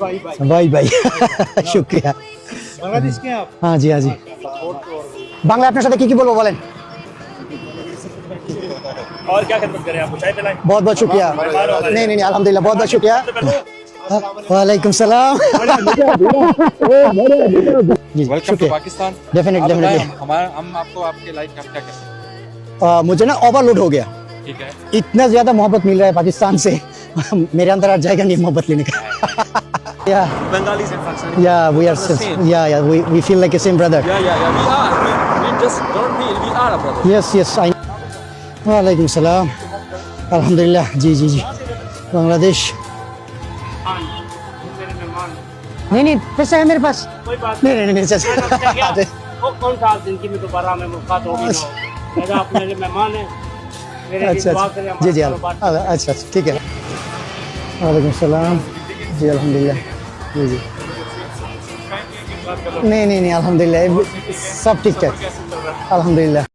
भाई भाई ভাই ভাই শুক্রিয়া बांग्लादेश के हैं आप হ্যাঁ জি হ্যাঁ জি বাংলা আপনার সাথে কি কি বলবো বলেন और क्या खिदमत करें आपको चाय पिलाएं बहुत बहुत शुक्रिया नहीं नहीं नहीं अल्हम्दुलिल्लाह बहुत बहुत शुक्रिया वालेकुम सलाम जी वेलकम टू शुक्रिया पाकिस्तान डेफिनेटली आप बताएं, डेफिनेटली हम- हमारा हम आपको आपके लाइफ का क्या कहते हैं मुझे ना ओवरलोड हो गया ठीक है। इतना ज़्यादा मोहब्बत मिल रहा है पाकिस्तान से। मेरे अंदर आ जाएगा नहीं मोहब्बत लेने का। या। बंगाली से या we are yeah yeah we we feel like a same brother yeah yeah yeah we are. We, we just don't feel we are a brother. Yes yes I वालेकुम सलाम अल्हम्दुलिल्लाह जी जी जी बांग्लादेश नहीं नहीं पैसा है मेरे पास। कोई बात नहीं नहीं नहीं चाचा वो कौन सा ज़िंदगी में दोबारा हमें मुलाकात होगी ना मेरा मेरे मेहमान हैं। मेरे लिए अच्छा दुआ अच्छा करें जी जी हमारे कारोबार अल- अच्छा अच्छा ठीक है वालेकुम सलाम जी अल्हम्दुलिल्लाह जी जी नहीं नहीं नहीं अल्हम्दुलिल्लाह सब ठीक है अल्हम्दुलिल्लाह